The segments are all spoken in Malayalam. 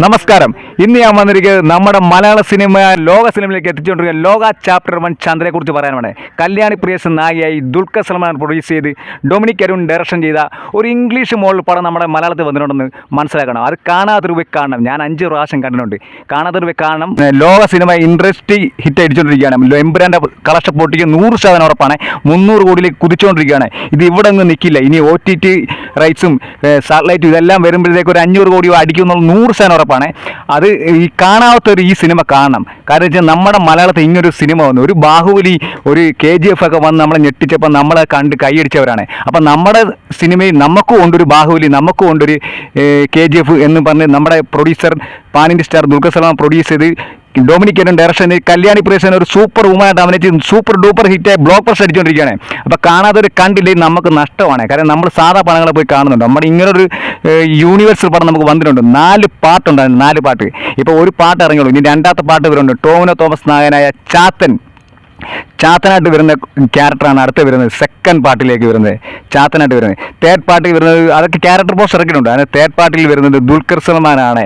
నమస్కారం. ഇന്ന് ഞാൻ വന്നിരിക്കുന്നത് നമ്മുടെ മലയാള സിനിമ ലോക സിനിമയിലേക്ക് എത്തിച്ചുകൊണ്ടിരിക്കുന്ന ലോക ചാപ്റ്റർ വൺ ചന്ദ്രയെ കുറിച്ച് പറയാനാണ്. കല്യാണി പ്രിയസ് നായിയായി ദുൽഖർ സൽമാൻ പ്രൊഡ്യൂസ് ചെയ്ത് ഡൊമിനിക് അരുൺ ഡയറക്ഷൻ ചെയ്ത ഒരു ഇംഗ്ലീഷ് മോളിൽ പടം നമ്മുടെ മലയാളത്തിൽ വന്നിട്ടുണ്ടെന്ന് മനസ്സിലാക്കണം. അത് കാണാത്തൊരു പോയി കാണണം ഞാൻ അഞ്ച് പ്രാവശ്യം കണ്ടിട്ടുണ്ട്. കാണാത്തൊരു പോയി കാണണം ലോക സിനിമ ഇൻഡസ്ട്രി ഹിറ്റ് അടിച്ചുകൊണ്ടിരിക്കുകയാണ് എംബ്രാന്റെ കളക്ഷൻ പൊട്ടിക്ക് നൂറ് ശതമാനം ഉറപ്പാണ്. മുന്നൂറ് കോടിയിലേക്ക് കുതിച്ചുകൊണ്ടിരിക്കുകയാണ് ഇത് ഇവിടെ ഒന്നും നിൽക്കില്ല ഇനി ഒ ടി ടി റൈറ്റ്സും സാറ്റലൈറ്റും ഇതെല്ലാം വരുമ്പോഴത്തേക്ക് ഒരു അഞ്ഞൂറ് കോടിയോ അടിക്കുന്നുള്ള നൂറ് ശതമാനം ഉറപ്പാണ്. അത് ഈ കാണാത്തൊരു ഈ സിനിമ കാണണം. കാരണം വെച്ചാൽ നമ്മുടെ മലയാളത്തിൽ ഇങ്ങനൊരു സിനിമ വന്നു. ഒരു ബാഹുബലി ഒരു കെ ജി എഫ് ഒക്കെ വന്ന് നമ്മളെ ഞെട്ടിച്ചപ്പോൾ നമ്മളെ കണ്ട് കൈയടിച്ചവരാണ്. അപ്പം നമ്മുടെ സിനിമയിൽ നമുക്കും ഉണ്ടൊരു ബാഹുബലി നമുക്കും ഉണ്ടൊരു കെ ജി എഫ് എന്ന് പറഞ്ഞ് നമ്മുടെ പ്രൊഡ്യൂസർ പാനിന്റെ സ്റ്റാർ സൽമാൻ പ്രൊഡ്യൂസ് ചെയ്ത് ഡൊമിനിക്കൻ ഡയറക്ഷൻ കല്യാണി പ്രിയസേന ഒരു സൂപ്പർ വുമാനായിട്ട് അഭിനയിച്ച് സൂപ്പർ ഡൂപ്പർ ഹിറ്റായി ബ്ലോക്ക് ബസ്റ്റർ അടിച്ചുകൊണ്ടിരിക്കുകയാണ് അപ്പോൾ കാണാതൊരു കണ്ടില്ലെങ്കിൽ നമുക്ക് നഷ്ടമാണ്. കാരണം നമ്മൾ സാധാ പടങ്ങളെ പോയി കാണുന്നുണ്ട്. നമ്മുടെ ഇങ്ങനൊരു യൂണിവേഴ്സൽ പടം നമുക്ക് വന്നിട്ടുണ്ട്. നാല് പാട്ടുണ്ടായിരുന്നു നാല് പാട്ട്. ഇപ്പോൾ ഒരു പാട്ട് ഇറങ്ങിയുള്ളൂ. ഇനി രണ്ടാമത്തെ പാട്ട് വരുന്നുണ്ട് ടോമിനോ തോമസ് നായകനായ ചാത്തൻ. ചാത്തനായിട്ട് വരുന്ന ക്യാരക്ടറാണ് അടുത്ത് വരുന്നത് സെക്കൻഡ് പാർട്ടിലേക്ക് വരുന്നത് ചാത്തനായിട്ട് വരുന്നത്. തേർഡ് പാർട്ടിൽ വരുന്നത് അതൊക്കെ ക്യാരക്ടർ പോസ്റ്റ് ഇറക്കിയിട്ടുണ്ട്. അതിന് തേർഡ് പാർട്ടിയിൽ വരുന്നത് ദുൽഖർ സൽമാനാണ്.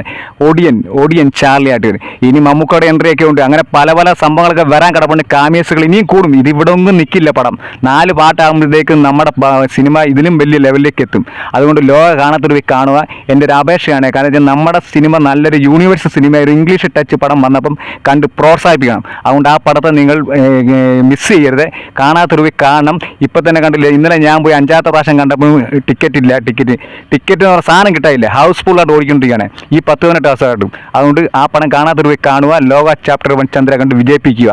ഒടിയൻ ഒടിയൻ ചാർലി ആയിട്ട് വരും. ഇനി മമ്മൂക്കയുടെ എൻട്രി ഒക്കെ ഉണ്ട്. അങ്ങനെ പല പല സംഭവങ്ങളൊക്കെ വരാൻ കിടപ്പുണ്ട്. കാമിയസുകൾ ഇനിയും കൂടും. ഇത് ഇവിടെ ഒന്നും നിൽക്കില്ല പടം. നാല് പാട്ടാകുമ്പോഴത്തേക്കും നമ്മുടെ സിനിമ ഇതിലും വലിയ ലെവലിലേക്ക് എത്തും. അതുകൊണ്ട് ലോക കാണാത്തൊരു പോയി കാണുക. എന്റെ ഒരു അപേക്ഷയാണ്. കാരണം വെച്ചാൽ നമ്മുടെ സിനിമ നല്ലൊരു യൂണിവേഴ്സ് സിനിമ ഒരു ഇംഗ്ലീഷ് ടച്ച് പടം വന്നപ്പം കണ്ട് പ്രോത്സാഹിപ്പിക്കണം. അതുകൊണ്ട് ആ പടത്തെ നിങ്ങൾ മിസ് ചെയ്യരുത്. കാണാത്തൊരു പോയി കാണണം. ഇപ്പം തന്നെ കണ്ടില്ല ഇന്നലെ ഞാൻ പോയി അഞ്ചാമത്തെ പ്രാവശ്യം കണ്ടപ്പോൾ ടിക്കറ്റ് ഇല്ല ടിക്കറ്റ് ടിക്കറ്റ് എന്ന് പറഞ്ഞ സാധനം കിട്ടാനില്ല. ഹൗസ് ഫുള്ളായിട്ട് ഓടിക്കൊണ്ടിരിക്കുകയാണ്. ഈ പത്ത് പതിനെട്ട് ദിവസമായിട്ടും അതുകൊണ്ട് ആ പണം കാണാത്തൊരു പോയി കാണുക ലോക ചാപ്റ്റർ വൺ ചന്ദ്ര കണ്ട് വിജയിപ്പിക്കുക.